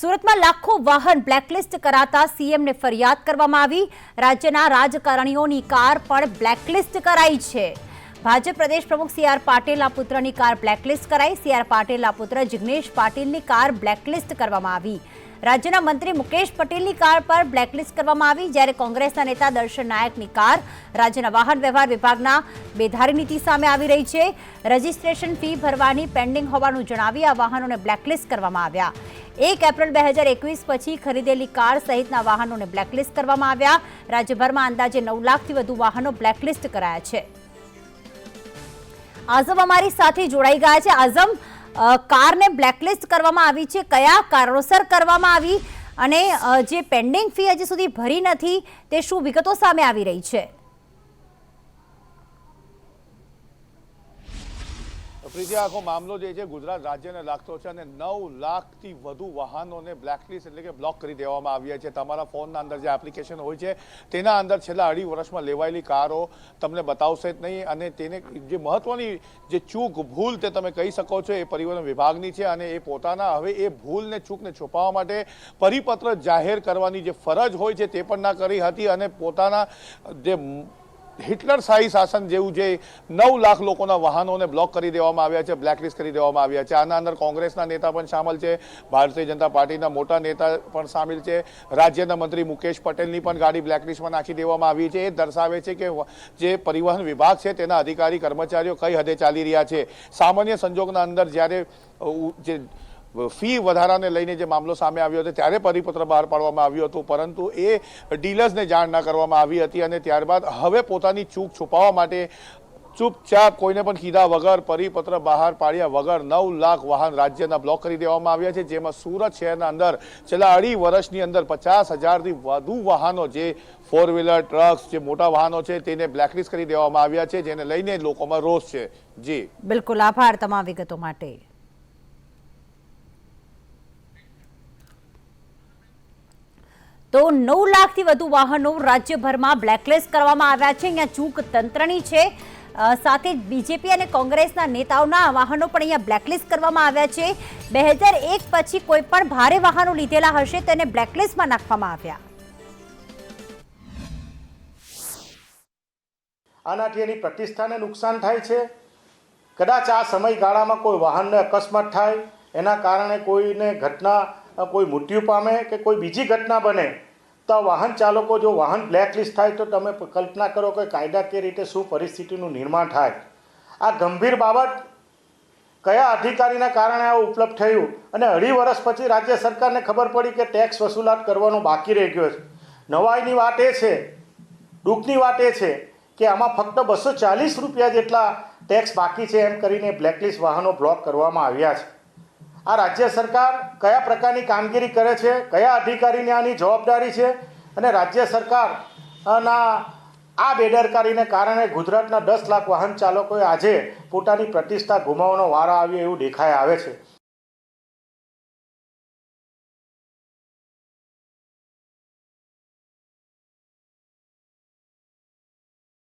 સુરતમાં લાખો વાહન બ્લેકલિસ્ટ કરાતા સીએમને ફરિયાદ કરવામાં આવી. રાજ્યના રાજકારણીઓની કાર પણ બ્લેકલિસ્ટ કરાઈ છે. ભાજપ પ્રદેશ પ્રમુખ સી આર પાટીલના પુત્રની કાર બ્લેકલિસ્ટ કરાઈ. સી આર પાટીલના પુત્ર જિગ્નેશ પાટીલની કાર બ્લેકલિસ્ટ કરવામાં આવી. રાજ્યના મંત્રી મુકેશ પટેલની કાર પર બ્લેકલિસ્ટ કરવામાં આવી. જ્યારે કોંગ્રેસના નેતા દર્શન નાયકની કાર રાજ્યના વાહન વ્યવહાર વિભાગના બેધારી નીતિ સામે આવી રહી છે. રજીસ્ટ્રેશન ફી ભરવાની પેન્ડિંગ હોવાનું જણાવી આ વાહનોને બ્લેકલિસ્ટ કરવામાં આવ્યા. એક એપ્રિલ બે હજાર એકવીસ પછી ખરીદેલી કાર સહિતના વાહનોને બ્લેકલિસ્ટ કરવામાં આવ્યા. રાજ્યભરમાં અંદાજે નવ લાખથી વધુ વાહનો બ્લેકલિસ્ટ કરાયા છે. આઝમ અમારી સાથે જોડાઈ ગયા છે. આઝમ કારને બ્લેકલિસ્ટ કરવામાં આવી છે. કયા કારણોસર કરવામાં આવી? અને જે પેન્ડિંગ ફી હજી સુધી ભરી નથી, તે શું વિગતો સામે આવી રહી છે? પ્રીતિ આખો મામલો જે છે ગુજરાત રાજ્યને લાગતો છે અને નવ લાખથી વધુ વાહનોને બ્લેકલિસ્ટ એટલે કે બ્લોક કરી દેવામાં આવ્યા છે. તમારા ફોનના અંદર જે એપ્લિકેશન હોય છે, તેના અંદર છેલ્લા અઢી વર્ષમાં લેવાયેલી કારો તમને બતાવશે જ નહીં અને તેને જે મહત્વની જે ચૂક ભૂલ તે તમે કહી શકો છો એ પરિવહન વિભાગની છે અને એ પોતાના હવે એ ભૂલને, ચૂકને છુપાવવા માટે પરિપત્ર જાહેર કરવાની જે ફરજ હોય છે તે પણ ના કરી હતી અને પોતાના જે હિટલર શાહી શાસન જેવું જે નવ લાખ લોકોના વાહનોને બ્લોક કરી દેવામાં આવ્યા છે, બ્લેકલિસ્ટ કરી દેવામાં આવ્યા છે. આના અંદર કોંગ્રેસના નેતા પણ સામેલ છે, ભારતીય જનતા પાર્ટીના મોટા નેતા પણ સામેલ છે. રાજ્યના મંત્રી મુકેશ પટેલની પણ ગાડી બ્લેકલિસ્ટમાં નાખી દેવામાં આવી છે. એ દર્શાવે છે કે જે પરિવહન વિભાગ છે તેના અધિકારી કર્મચારીઓ કઈ હદે ચાલી રહ્યા છે. સામાન્ય સંજોગના અંદર જ્યારે જે ફી વધારાને લઈને જે મામલો સામે આવ્યો હતો, ત્યારે પરિપત્ર બહાર પાડવામાં આવ્યું હતું, પરંતુ એ ડીલર્સને જાણ ન કરવામાં આવી હતી અને ત્યારબાદ હવે પોતાની ચૂક છુપાવવા માટે ચૂપચાપ કોઈને પણ કીધા વગર પરિપત્ર બહાર પાડ્યા વગર નવ લાખ વાહન રાજ્યના બ્લોક કરી દેવામાં આવ્યા છે, જેમાં સુરત શહેરના અંદર છેલ્લા અઢી વર્ષની અંદર પચાસ હજારથી વધુ વાહનો જે ફોર વ્હીલર ટ્રક્સ જે મોટા વાહનો છે, તેને બ્લેકલિસ્ટ કરી દેવામાં આવ્યા છે, જેને લઈને લોકોમાં રોષ છે. જી. બિલકુલ આભાર તમામ વિગતો માટે. તો નવ લાખથી વધુ વાહનો રાજ્યભરમાં બ્લેકલિસ્ટ કરવામાં આવ્યા છે. અહીંયા ચૂક તંત્રની છે. સાથે બીજેપી અને કોંગ્રેસના નેતાઓના વાહનો પણ અહીંયા બ્લેકલિસ્ટ કરવામાં આવ્યા છે. બે હજાર એક પછી કોઈ પણ ભારે વાહનો લીધેલા હશે તેને બ્લેકલિસ્ટમાં નાખવામાં આવ્યા. આનાથી એની પ્રતિષ્ઠાને નુકસાન થાય છે. કદાચ આ સમયગાળામાં કોઈ વાહનને અકસ્માત થાય, એના કારણે કોઈને ઘટના કોઈ મૃત્યુ પામે કે કોઈ બીજી ઘટના બને, તો વાહન ચાલકો જો વાહન બ્લેકલિસ્ટ થાય, તો તમે કલ્પના કરો કે કાયદાકીય રીતે શું પરિસ્થિતિનું નિર્માણ થાય. આ ગંભીર બાબત કયા અધિકારીના કારણે આ ઉપલબ્ધ થયું? અને અઢી વર્ષ પછી રાજ્ય સરકારને ખબર પડી કે ટેક્સ વસૂલાત કરવાનો બાકી રહી ગયો છે. નવાઈની વાત એ છે, દુઃખની વાત એ છે કે આમાં ફક્ત બસો ચાલીસ રૂપિયા જેટલા ટેક્સ બાકી છે એમ કરીને બ્લેકલિસ્ટ વાહનો બ્લોક કરવામાં આવ્યા છે. આ રાજ્ય સરકાર કયા પ્રકારની કામગીરી કરે છે, કયા અધિકારીની આની જવાબદારી છે અને રાજ્ય સરકારના આ બેદરકારીને કારણે ગુજરાતના દસ લાખ વાહન ચાલકોએ આજે પોતાની પ્રતિષ્ઠા ગુમાવવાનો વારો આવ્યો એવું દેખાઈ આવે છે.